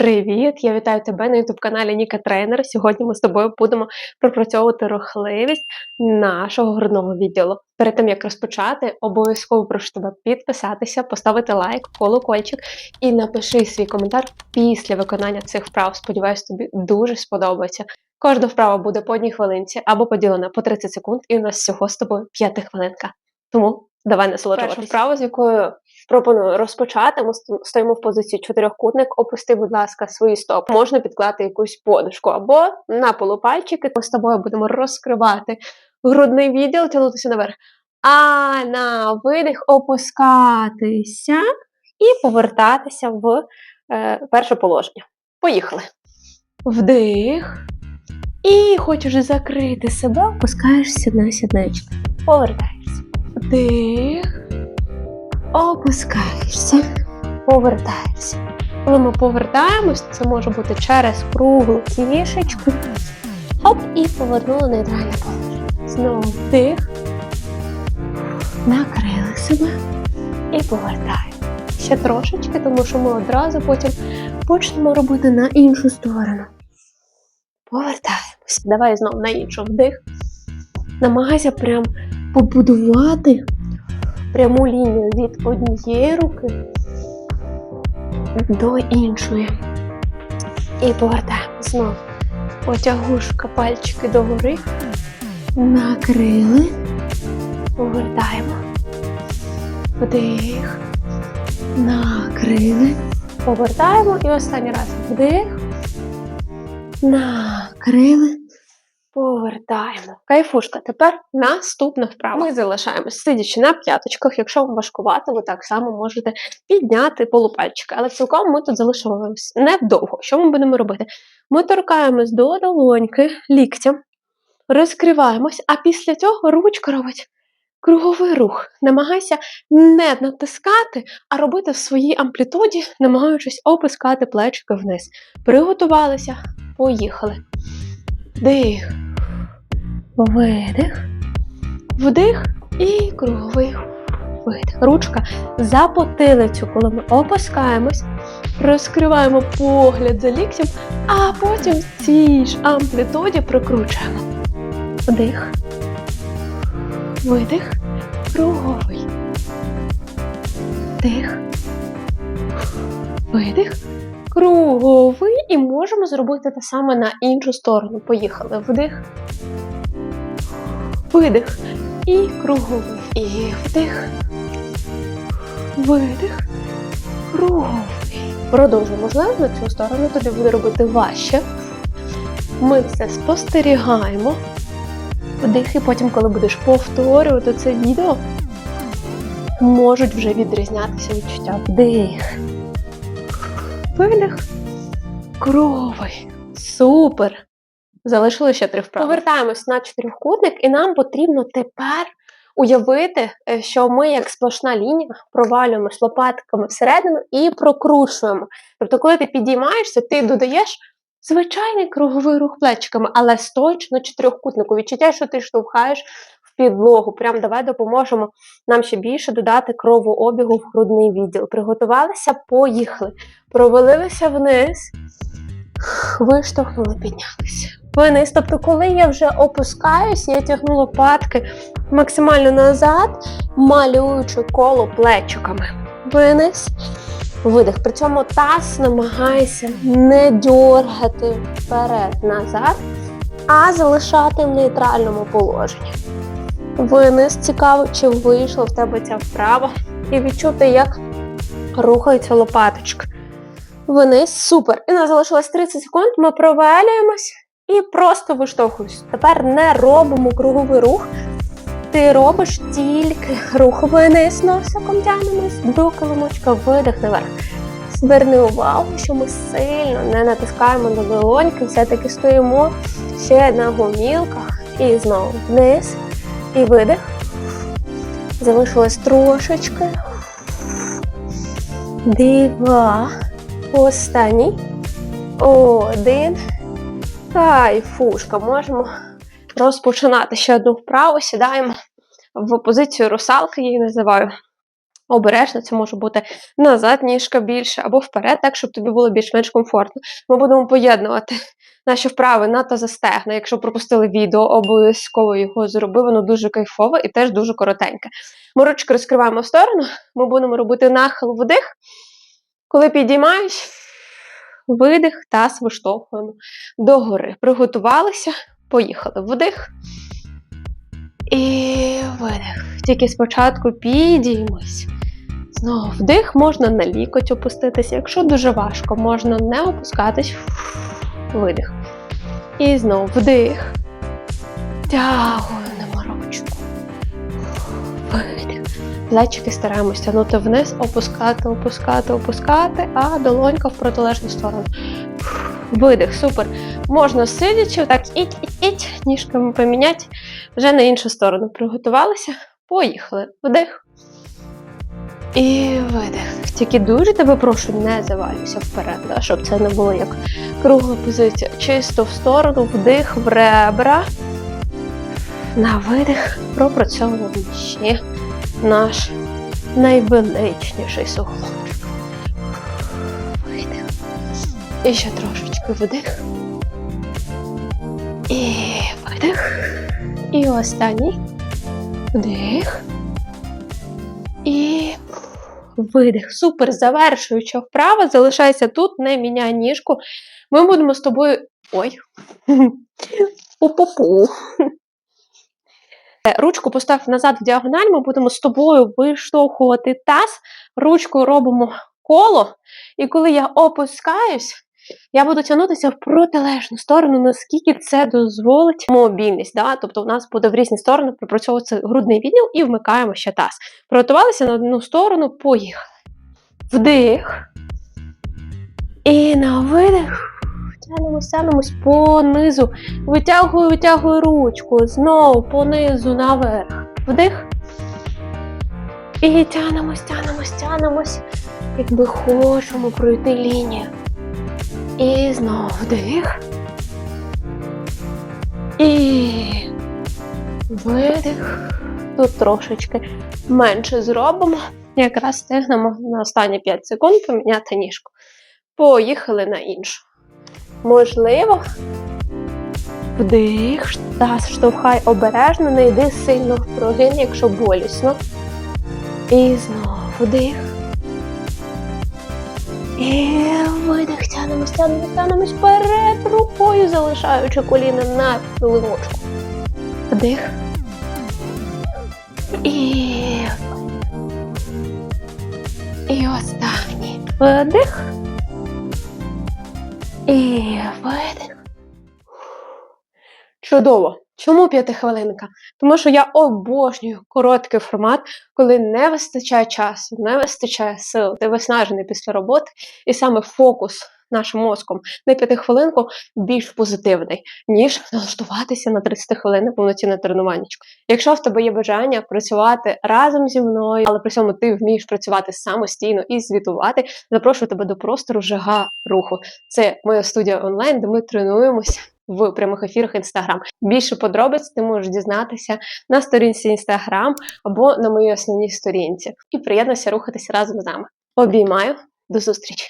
Привіт! Я вітаю тебе на youtube каналі Ніка Тренер. Сьогодні ми з тобою будемо пропрацьовувати рухливість нашого грудного відділу. Перед тим як розпочати, обов'язково прошу тебе підписатися, поставити лайк, колокольчик і напиши свій коментар після виконання цих вправ. Сподіваюсь, тобі дуже сподобається. Кожна вправа буде по одній хвилинці або поділена по 30 секунд, і у нас всього з тобою п'ятихвилинка. Тому давай насолоджуватися. Перша вправа, з якою пропоную розпочати. Ми стоїмо в позиції чотирьохкутник. Опусти, будь ласка, свої стопи. Можна підклати якусь подушку або на полупальчики. Ми з тобою будемо розкривати грудний відділ, тягнутися наверх. А на видих опускатися і повертатися в е, перше положення. Поїхали. Вдих. І хочеш закрити себе, опускаєшся на сідничку. Повертаєшся. Вдих. Опускаєшся. Повертаєшся. Коли ми повертаємось, це може бути через круглу кішечку. Хоп, і повернули нейтральне положення. Знову вдих. Накрили себе і повертаємо. Ще трошечки, тому що ми одразу потім почнемо робити на іншу сторону. Повертаємось. Давай знову на іншу вдих. Намагайся прям побудувати пряму лінію від однієї руки до іншої. І повертаємо знову. Потягушка пальчики догори. Накрили. Повертаємо. Вдих. Накрили. Повертаємо. І останній раз. Вдих. Накрили. Повертаємо. Кайфушка. Тепер наступна вправа. Ми залишаємось сидячи на п'яточках. Якщо вам важкувато, ви так само можете підняти полупальчики. Але цілком ми тут залишимось невдовго. Що ми будемо робити? Ми торкаємось до долоньки ліктям, розкриваємось, а після цього ручка робить круговий рух. Намагайся не натискати, а робити в своїй амплітуді, намагаючись опускати плечики вниз. Приготувалися, поїхали. Вдих. Видих. Вдих і круговий видих. Ручка за потилицю, коли ми опускаємось, розкриваємо погляд за ліктем, а потім в цій ж амплітуді прокручуємо. Вдих. Видих. Круговий. Вдих. Видих. Круговий. І можемо зробити те саме на іншу сторону. Поїхали. Вдих. Видих. І круговий. І вдих. Видих. Круговий. Продовжуємо. Можливо, на цю сторону тобі буде робити важче. Ми все спостерігаємо. Вдих, і потім, коли будеш повторювати це відео, можуть вже відрізнятися відчуття. Вдих. Видих. Кровий. Супер. Залишили ще три вправи. Повертаємось на чотирьохкутник, і нам потрібно тепер уявити, е, що ми, як сплошна лінія, провалюємось лопатками всередину і прокручуємо. Тобто, коли ти підіймаєшся, ти додаєш звичайний круговий рух плечиками, але стоячи на чотирьохкутнику. Відчуття, що ти штовхаєш підлогу. Прям давай допоможемо нам ще більше додати кровообігу в грудний відділ. Приготувалися, поїхали. Провалилися вниз, виштовхнули, піднялися. Вниз. Тобто, коли я вже опускаюсь, я тягну лопатки максимально назад, малюючи коло плечиками. Вниз. Видих. При цьому таз намагайся не дьоргати вперед-назад, а залишати в нейтральному положенні. Вниз цікаво, чи вийшла в тебе ця вправа, і відчути, як рухається лопаточка. Вниз, супер. І нас залишилось 30 секунд. Ми провалюємось і просто виштовхуємось. Тепер не робимо круговий рух. Ти робиш тільки рух вниз носиком тягнемось до килимочка, видих наверх. Зверни увагу, що ми сильно не натискаємо до долоньки, все-таки стоїмо ще на гомілках. І знову вниз. І видих. Залишилось трошечки. Два. Останній. Один. Кайфушка. Можемо розпочинати ще одну вправу. Сідаємо в позицію русалки, я її називаю. Обережно, це може бути назад ніжка більше або вперед, так, щоб тобі було більш-менш комфортно. Ми будемо поєднувати наші вправи на та застегна. Якщо пропустили відео, обов'язково його зроби, воно дуже кайфове і теж дуже коротеньке. Ми ручки розкриваємо в сторону, ми будемо робити нахил вдих. Коли підіймаєш, видих, таз виштовхуємо догори. Приготувалися, поїхали. Вдих. І видих. Тільки спочатку підіймись. Знову вдих, можна на лікоть опуститися. Якщо дуже важко, можна не опускатись. Видих. І знову вдих. Тягуємо ручку. Видих. Плечики стараємось тягнути вниз, опускати, опускати, опускати, а долонька в протилежну сторону. Видих, супер. Можна сидячи, так іть, іть, іть, ніжками поміняти вже на іншу сторону. Приготувалися, поїхали. Вдих. І видих. Тільки дуже тебе прошу, не завалюйся вперед, да, щоб це не було як кругла позиція. Чисто в сторону, вдих в ребра. На видих пропрацьовуємо ще наш найвеличніший суглобчик. Видих. І ще трошечки вдих. І видих. І останній. Вдих. І видих. Супер. Завершуюча вправа. Залишайся тут, не міняй ніжку. Ми будемо з тобою. Ой. Пу-пу-пу. Ручку постав назад в діагональ, ми будемо з тобою виштовхувати таз, ручкою робимо коло, і коли я опускаюсь, я буду тягнутися в протилежну сторону, наскільки це дозволить мобільність. Да? Тобто у нас буде в різні сторони пропрацьовуватися грудний відділ і вмикаємо ще таз. Приготувалися на одну сторону, поїхали. Вдих. І на видих. Тянемось, тянемось понизу. Витягую, витягую ручку. Знову понизу наверх. Вдих. І тянемось, тянемось, тянемось. Якби хочемо пройти лінію. І знову вдих. І видих. Тут трошечки менше зробимо. Якраз стигнемо на останні 5 секунд поміняти ніжку. Поїхали на іншу. Можливо. Вдих, таз штовхай обережно, не йди сильно в прогин, якщо болісно. І знову вдих. І видих, тянемось, тянемось, тянемось вперед рукою, залишаючи коліна на лимочку. Вдих. І. І останній. Вдих. І видих. Чудово. Чому п'ятихвилинка? Тому що я обожнюю короткий формат, коли не вистачає часу, не вистачає сил, ти виснажений після роботи, і саме фокус нашим мозком на п'ятихвилинку більш позитивний, ніж налаштуватися на 30 хвилин повноцінне тренування. Якщо в тебе є бажання працювати разом зі мною, але при цьому ти вмієш працювати самостійно і звітувати, запрошую тебе до простору жага руху. Це моя студія онлайн, де ми тренуємося в прямих ефірах Інстаграм. Більше подробиць ти можеш дізнатися на сторінці Інстаграм або на моїй основній сторінці. І приєднуйся рухатися разом з нами. Обіймаю, до зустрічі!